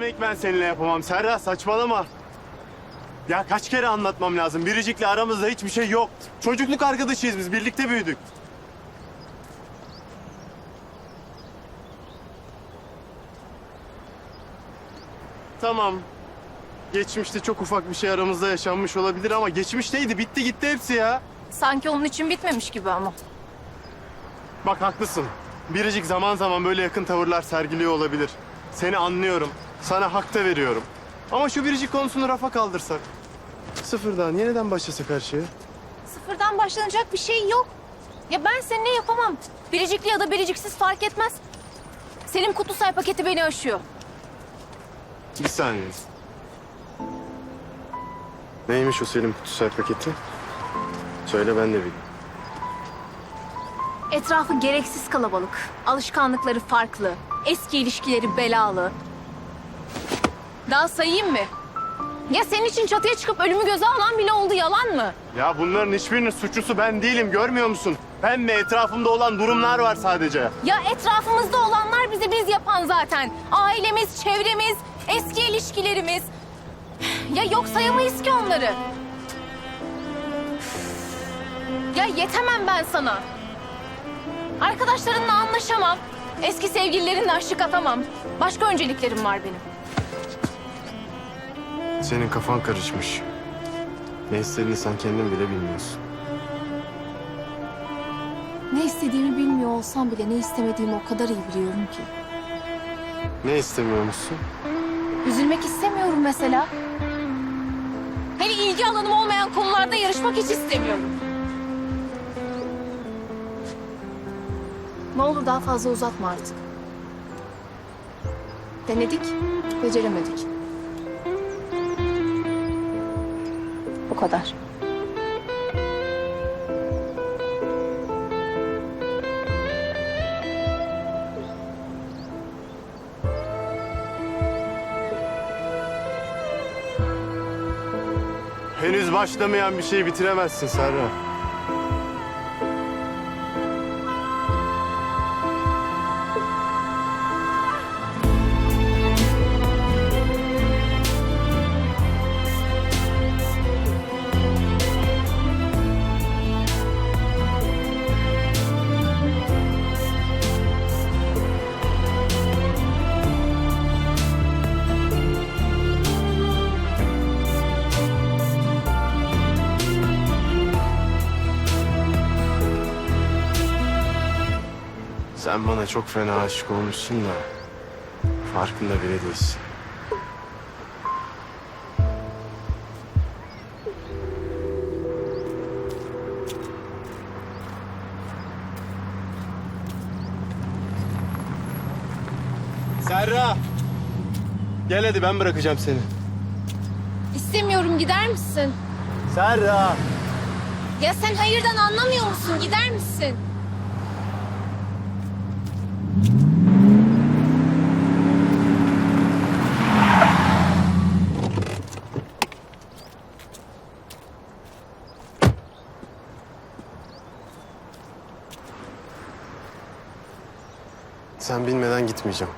demek ben seninle yapamam Serra saçmalama. Ya kaç kere anlatmam lazım. Biricik'le aramızda hiçbir şey yok. Çocukluk arkadaşıyız biz. Birlikte büyüdük. Tamam. Geçmişte çok ufak bir şey aramızda yaşanmış olabilir ama geçmişteydi. Bitti gitti hepsi ya. Sanki onun için bitmemiş gibi ama. Bak haklısın. Biricik zaman zaman böyle yakın tavırlar sergiliyor olabilir. Seni anlıyorum. Sana hak da veriyorum. Ama şu biricik konusunu rafa kaldırsak. Sıfırdan yeniden başlasak her şeye. Sıfırdan başlanacak bir şey yok. Ya ben seninle yapamam. Biricikli ya da biriciksiz fark etmez. Selim Kutusay paketi beni aşıyor. Bir saniye. Neymiş o Selim Kutusay paketi? Söyle ben de bileyim. Etrafı gereksiz kalabalık. Alışkanlıkları farklı. Eski ilişkileri belalı. Daha sayayım mı? Ya senin için çatıya çıkıp ölümü göze alan bile oldu yalan mı? Ya bunların hiçbirinin suçlusu ben değilim görmüyor musun? Ben mi etrafımda olan durumlar var sadece. Ya etrafımızda olanlar bizi biz yapan zaten. Ailemiz, çevremiz, eski ilişkilerimiz. Ya yok sayamayız ki onları. Ya yetemem ben sana. Arkadaşlarınla anlaşamam. Eski sevgililerinle aşık atamam. Başka önceliklerim var benim. Senin kafan karışmış. Ne istediğini sen kendin bile bilmiyorsun. Ne istediğimi bilmiyor olsam bile ne istemediğimi o kadar iyi biliyorum ki. Ne istemiyor musun? Üzülmek istemiyorum mesela. Hani ilgi alanım olmayan konularda yarışmak hiç istemiyorum. Ne olur daha fazla uzatma artık. Denedik, beceremedik. Kadar. Henüz başlamayan bir şeyi bitiremezsin Serra. Sen bana çok fena aşık olmuşsun da farkında bile değilsin. Serra! Gel hadi ben bırakacağım seni. İstemiyorum gider misin? Serra! Ya sen hayırdan anlamıyor musun? Gider misin? Sen bilmeden gitmeyeceğim.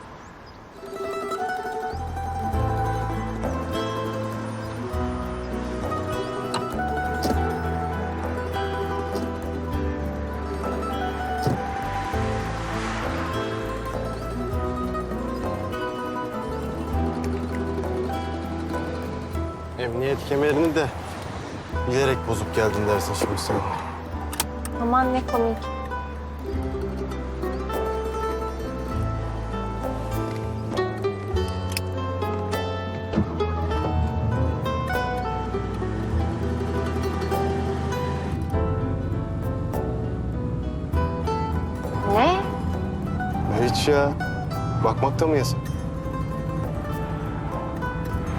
Emniyet kemerini de bilerek bozup geldin dersin şimdi sen. Aman ne komik. Ya. Bakmak da mı yasak?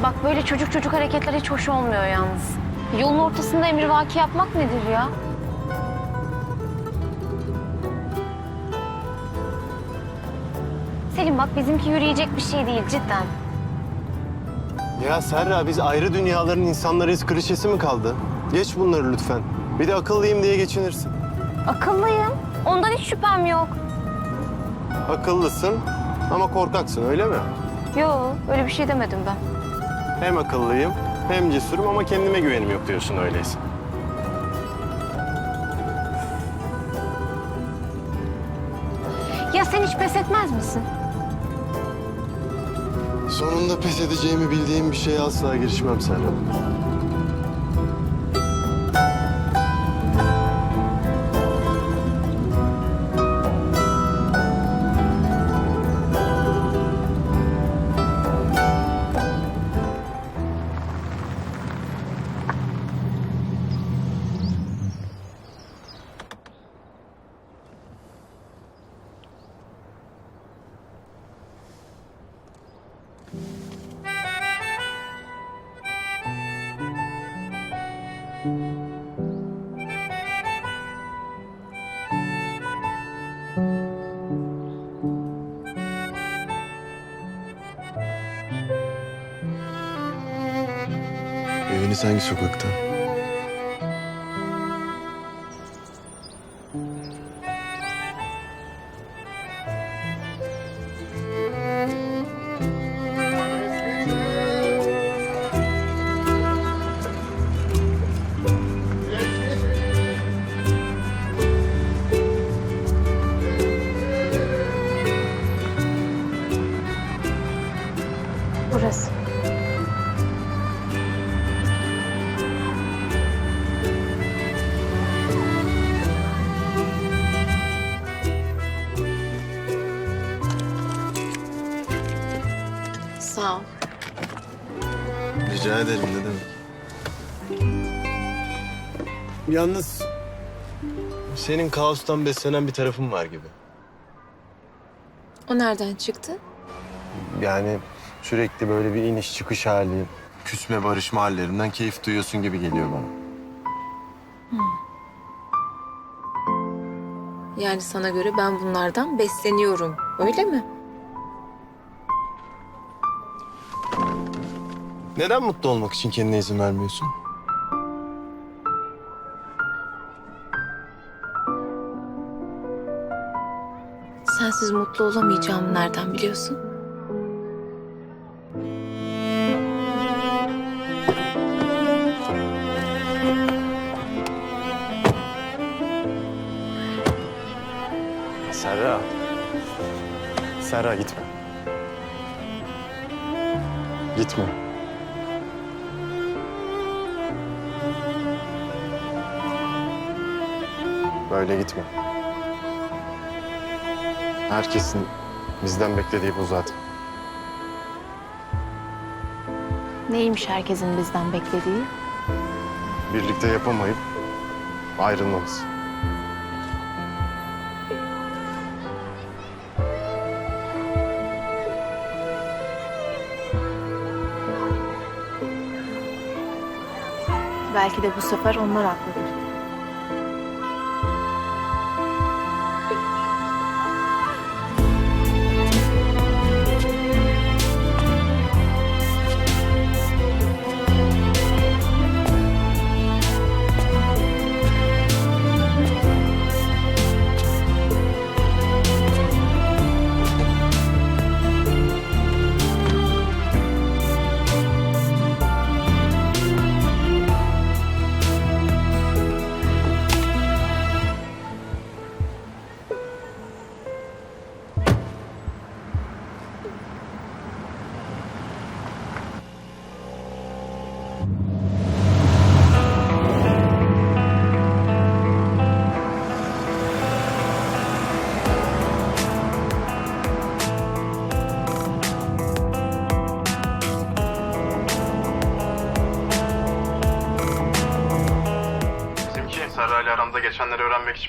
Bak böyle çocuk çocuk hareketler hiç hoş olmuyor yalnız. Yolun ortasında emrivaki yapmak nedir ya? Selim bak bizimki yürüyecek bir şey değil cidden. Ya Serra biz ayrı dünyaların insanlarıyız klişesi mi kaldı? Geç bunları lütfen. Bir de akıllıyım diye geçinirsin. Akıllıyım. Ondan hiç şüphem yok. Akıllısın ama korkaksın öyle mi? Yo öyle bir şey demedim ben. Hem akıllıyım hem cesurum ama kendime güvenim yok diyorsun öyleyse. Ya sen hiç pes etmez misin? Sonunda pes edeceğimi bildiğim bir şeye asla girişmem Serra. Eviniz hangi sokakta? Rica ederim ne demek. Yalnız senin kaostan beslenen bir tarafın var gibi. O nereden çıktı? Yani sürekli böyle bir iniş çıkış hali, küsme barışma hallerinden keyif duyuyorsun gibi geliyor bana. Yani sana göre ben bunlardan besleniyorum. Öyle mi? Neden mutlu olmak için kendine izin vermiyorsun? Sensiz mutlu olamayacağımı nereden biliyorsun? Serra. Serra gitme. Gitme. Böyle gitme. Herkesin bizden beklediği bu zaten. Neymiş herkesin bizden beklediği? Birlikte yapamayıp ayrılmamız. Belki de bu sefer onlar haklıdır.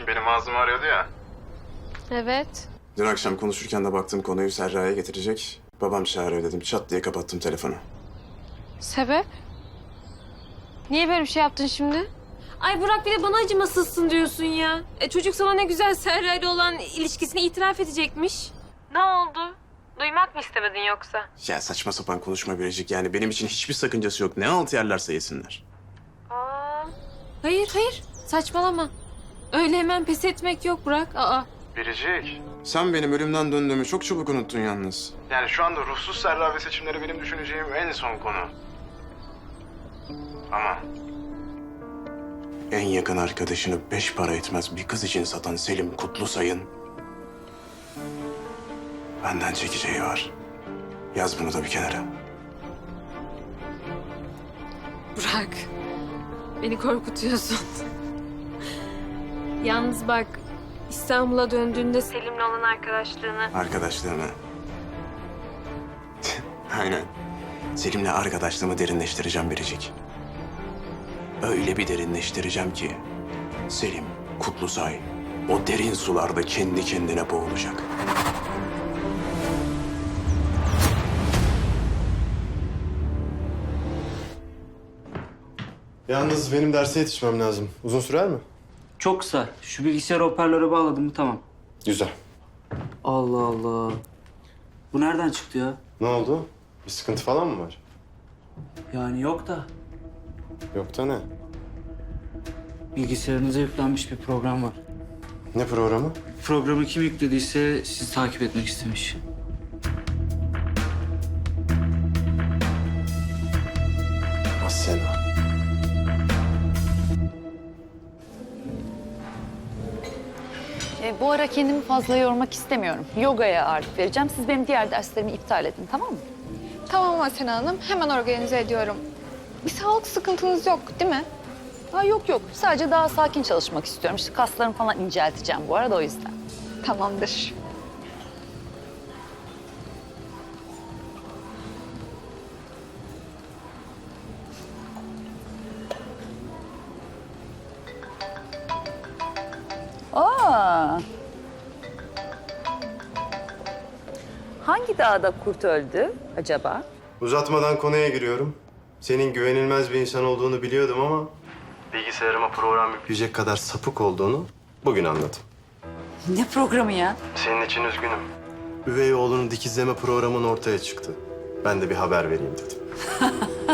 İçin benim ağzımı arıyordu ya. Evet. Dün akşam konuşurken de baktım konuyu Serra'ya getirecek. Babam çağırıyor dedim. Çat diye kapattım telefonu. Sebep? Niye böyle bir şey yaptın şimdi? Ay Burak bir de bana acımasızsın diyorsun ya. E, çocuk sana ne güzel Serra ile olan ilişkisini itiraf edecekmiş. Ne oldu? Duymak mı istemedin yoksa? Ya saçma sapan konuşma Biricik. Yani benim için hiçbir sakıncası yok. Ne alt yerlerse yesinler. Hayır hayır saçmalama. Öyle hemen pes etmek yok Burak. Aa, Biricik. Sen benim ölümden döndüğümü çok çabuk unuttun yalnız. Yani şu anda ruhsuz Serra ve seçimleri benim düşüneceğim en son konu. Ama En yakın arkadaşını beş para etmez bir kız için satan Selim Kutlusay'ın... ...benden çekeceği var. Yaz bunu da bir kenara. Burak. Beni korkutuyorsun. Yalnız bak İstanbul'a döndüğünde Selim'le olan arkadaşlığını Arkadaşlığımı. Aynen. Selim'le arkadaşlığımı derinleştireceğim Biricik. Öyle bir derinleştireceğim ki... Selim, Kutlusay... ...o derin sularda kendi kendine boğulacak. Yalnız benim derse yetişmem lazım. Uzun sürer mi? Çok kısa. Şu bilgisayarı hoparlöre bağladım mı tamam. Güzel. Allah Allah. Bu nereden çıktı ya? Ne oldu? Bir sıkıntı falan mı var? Yani yok da. Yok da ne? Bilgisayarınıza yüklenmiş bir program var. Ne programı? Programı kim yüklediyse sizi takip etmek istemiş. Ara kendimi fazla yormak istemiyorum. Yogaya ağırlık vereceğim. Siz benim diğer derslerimi iptal edin tamam mı? Tamam Asena Hanım, hemen organize ediyorum. Bir sağlık sıkıntınız yok değil mi? Ha, yok yok. Sadece daha sakin çalışmak istiyorum. İşte kaslarımı falan incelteceğim bu arada o yüzden. Tamamdır. Dağda kurt öldü acaba? Uzatmadan konuya giriyorum. Senin güvenilmez bir insan olduğunu biliyordum ama... ...bilgisayarıma program yükleyecek kadar sapık olduğunu bugün anladım. Ne programı ya? Senin için üzgünüm. Üvey oğlunun dikizleme programın ortaya çıktı. Ben de bir haber vereyim dedim.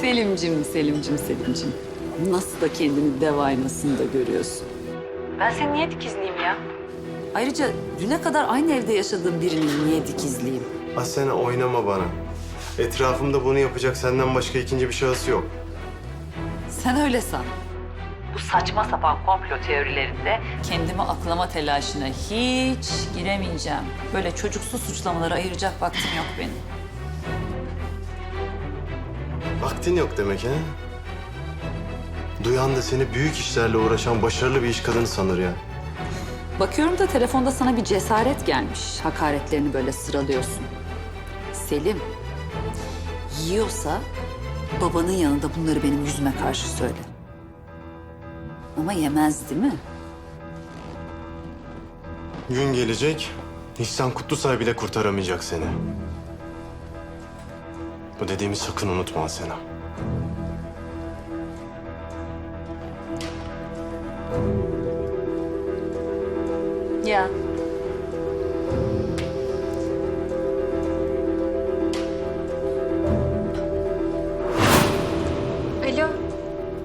Selimcim, Selimcim, Selimcim. Nasıl da kendini dev aynasında görüyorsun. Ben seni niye dikizleyeyim ya? Ayrıca düne kadar aynı evde yaşadığım birini niye dikizleyeyim? Asena oynama bana. Etrafımda bunu yapacak senden başka ikinci bir şahıs yok. Sen öyle san. Bu saçma sapan komplo teorilerinde kendimi aklama telaşına hiç giremeyeceğim. Böyle çocuksu suçlamaları ayıracak vaktim yok benim. Vaktin yok demek ha? Duyan da seni büyük işlerle uğraşan başarılı bir iş kadını sanır ya. Bakıyorum da telefonda sana bir cesaret gelmiş. Hakaretlerini böyle sıralıyorsun. Selim, yiyorsa babanın yanında bunları benim yüzüme karşı söyle. Ama yemez değil mi? Gün gelecek, İhsan Kutlusay bile kurtaramayacak seni. Bu dediğimi sakın unutma Asena. Ya. Alo.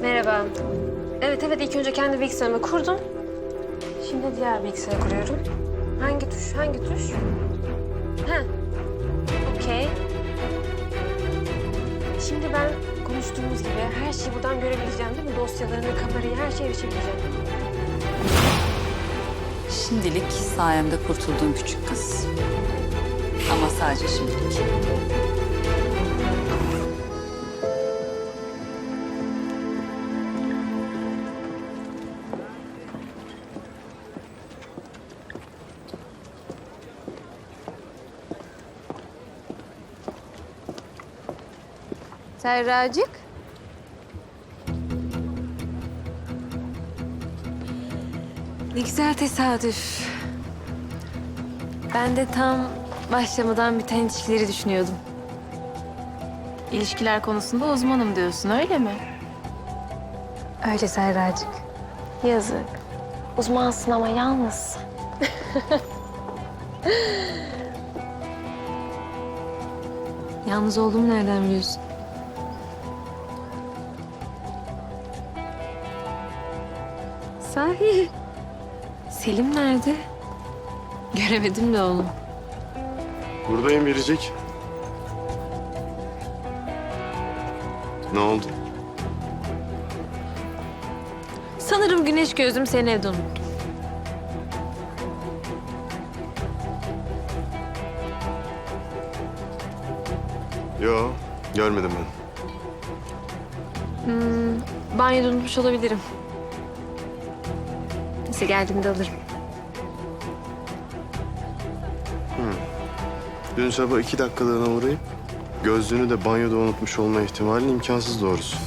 Merhaba. Evet evet ilk önce kendi bilgisayarımı kurdum. Şimdi diğer bilgisayarı kuruyorum. Hangi tuş? Hangi tuş? Ha. Okey. Şimdi ben konuştuğumuz gibi her şeyi buradan görebileceğim değil mi? Dosyalarını, kamerayı, her şeye erişebileceğim. Şimdilik sayemde kurtuldun küçük kız. Ama sadece şimdilik. Serracık. Güzel tesadüf. Ben de tam başlamadan biten ilişkileri düşünüyordum. İlişkiler konusunda uzmanım diyorsun öyle mi? Öyle Serracık. Yazık. Uzmansın ama yalnız. Yalnız olduğumu nereden biliyorsun? Sahi. Selim nerede? Göremedim de onu. Buradayım Biricik. Ne oldu? Sanırım güneş gözüm seni evde unuttum. Yo, görmedim ben. Banyoda unutmuş olabilirim. Neyse geldiğimde alırım. Dün sabah iki dakikalığına uğrayıp gözlüğünü de banyoda unutmuş olma ihtimali imkansız doğrusu.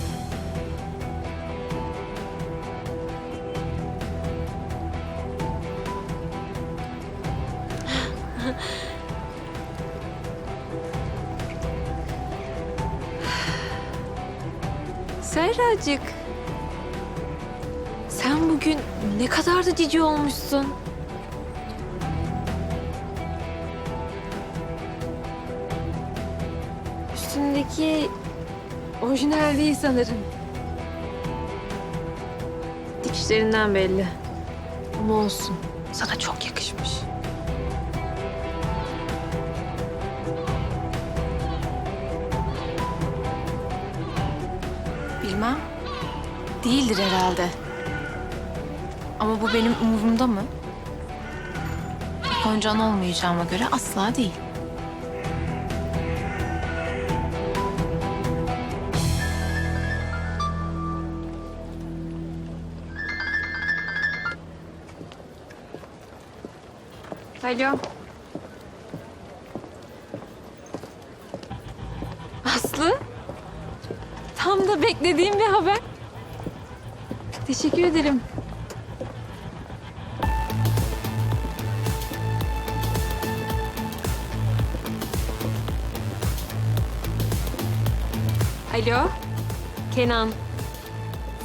Sen bugün ne kadar da cici olmuşsun. Üstündeki orijinal değil sanırım. Dikişlerinden belli. Ama olsun. Sana çok yakışmış. Bilmem. Değildir herhalde. Ama bu benim umurumda mı? Goncan olmayacağıma göre asla değil. Alo. Aslı. Tam da beklediğim bir haber. Teşekkür ederim. Alo. Kenan.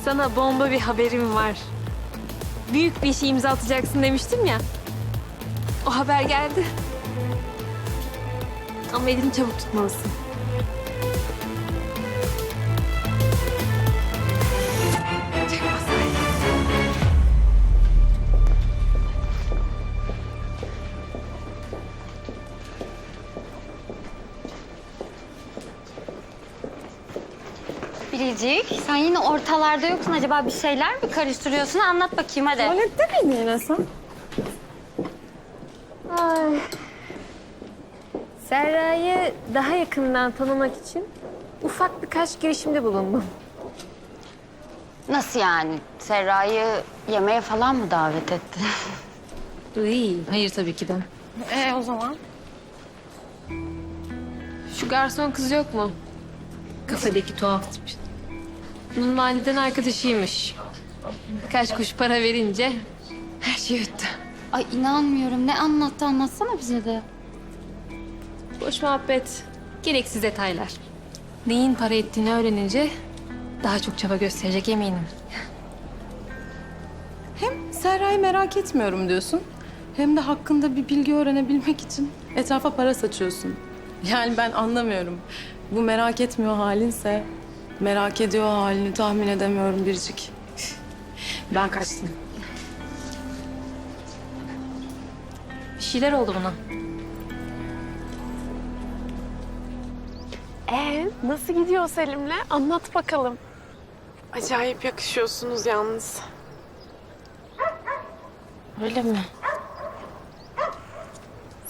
Sana bomba bir haberim var. Büyük bir şey imza atacaksın demiştim ya. O haber geldi. Ama elini çabuk tutmalısın. Sen yine ortalarda yoksun. Acaba bir şeyler mi karıştırıyorsun? Anlat bakayım hadi. Tuvalette miydin yine sen? Ay. Serra'yı daha yakından tanımak için ufak birkaç girişimde bulundum. Nasıl yani? Serra'yı yemeğe falan mı davet ettin? Uy, hayır tabii ki de. Ee o zaman? Şu garson kız yok mu? Kafedeki tuhaf tip. Bunun validen arkadaşıymış. Birkaç kuş para verince her şey yuttu. Ay inanmıyorum. Ne anlattı? Anlatsana bize de. Boş muhabbet, gereksiz detaylar. Neyin para ettiğini öğrenince daha çok çaba gösterecek eminim. Serra'yı merak etmiyorum diyorsun. Hem de hakkında bir bilgi öğrenebilmek için etrafa para saçıyorsun. Yani ben anlamıyorum. Bu merak etmiyor halinse merak ediyor halini tahmin edemiyorum Biricik. Ben kaçtım. Bir şeyler oldu buna. Ee, nasıl gidiyor Selim'le? Anlat bakalım. Acayip yakışıyorsunuz yalnız. Öyle mi?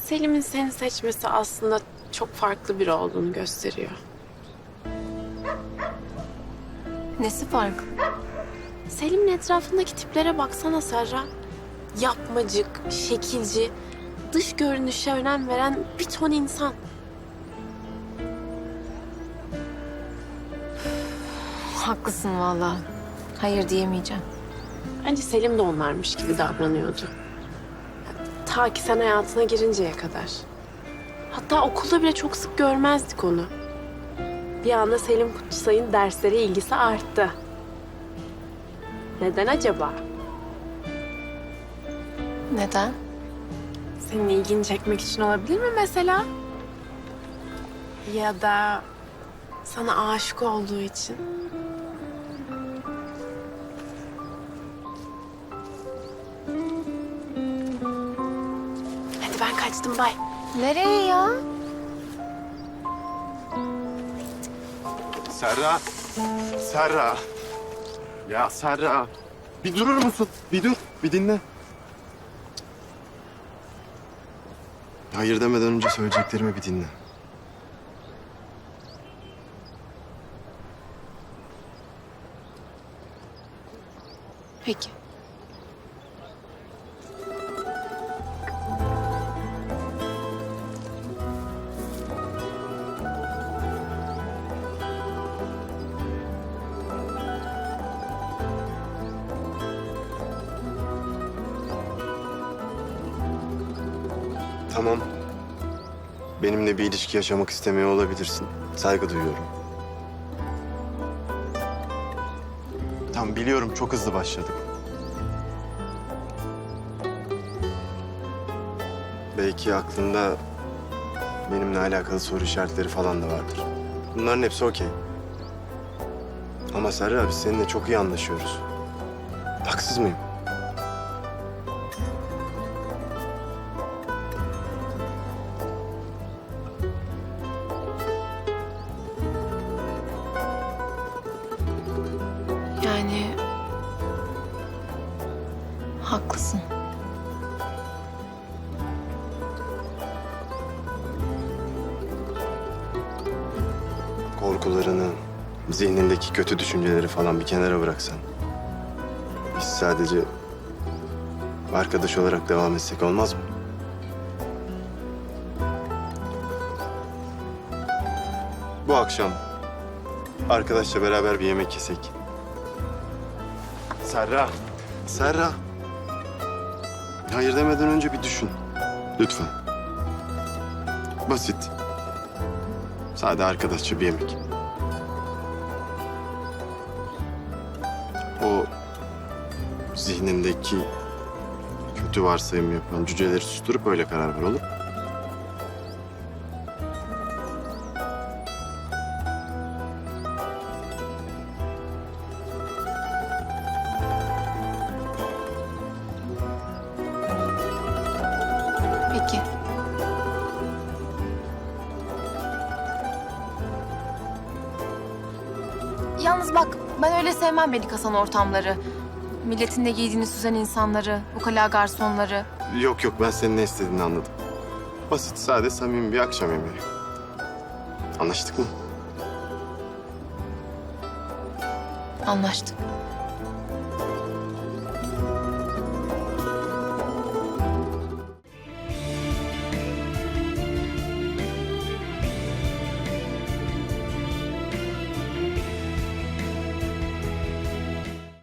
Selim'in seni seçmesi aslında çok farklı biri olduğunu gösteriyor. Nesi farklı? Selim'in etrafındaki tiplere baksana Serra. Yapmacık, şekilci, dış görünüşe önem veren bir ton insan. Haklısın vallahi. Hayır diyemeyeceğim. Bence Selim de onlarmış gibi davranıyordu. Ta ki sen hayatına girinceye kadar. Hatta okulda bile çok sık görmezdik onu. Bir anda Selim Kutsay'ın derslere ilgisi arttı. Neden acaba? Neden? Senin ilgini çekmek için olabilir mi mesela? Ya da sana aşık olduğu için. Hadi ben kaçtım bay. Nereye ya? Serra. Serra. Ya Serra. Bir durur musun? Bir dur. Bir dinle. Hayır demeden önce söyleyeceklerimi bir dinle. Peki. Benimle bir ilişki yaşamak istemiyor olabilirsin. Saygı duyuyorum. Tamam biliyorum çok hızlı başladık. Belki aklında benimle alakalı soru işaretleri falan da vardır. Bunların hepsi okey. Ama Serra biz seninle çok iyi anlaşıyoruz. Haksız mıyım? Falan bir kenara bıraksan. Biz sadece arkadaş olarak devam etsek olmaz mı? Bu akşam arkadaşla beraber bir yemek yesek. Serra, Serra. Hayır demeden önce bir düşün. Lütfen. Basit. Sade arkadaşça bir yemek. Zihnindeki kötü varsayım yapan cüceleri susturup öyle karar ver olur. Peki. Yalnız bak ben öyle sevmem beni kasan ortamları. Milletin ne giydiğini süzen insanları, ukala garsonları. Yok yok ben senin ne istediğini anladım. Basit, sade, samimi bir akşam yemeği. Anlaştık mı? Anlaştık.